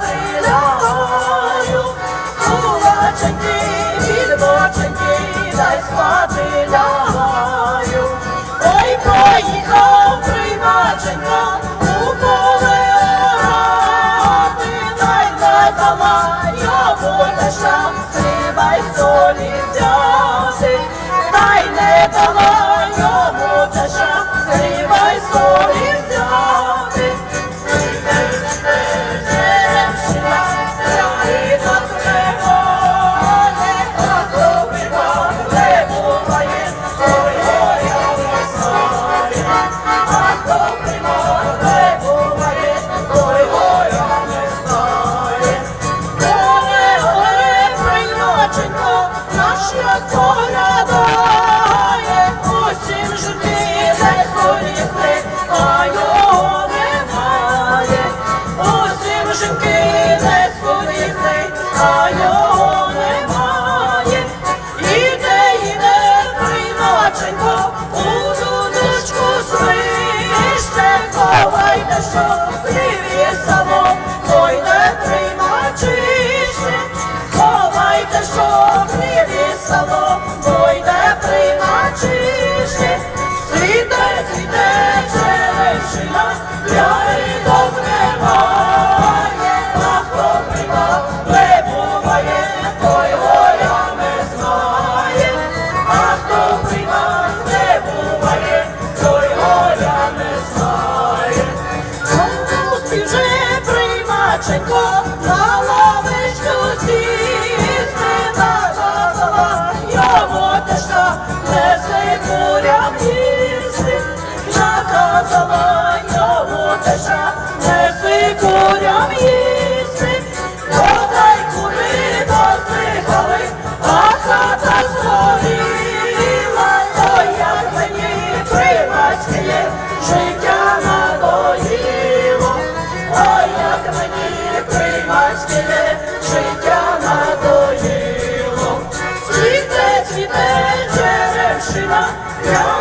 为了我 а його немає, іде, іде, приноченько, у дудочку свище, ховайте, що привіє само, не примачище, ховайте, що привіє само, той не примачище, Чайко. Yeah.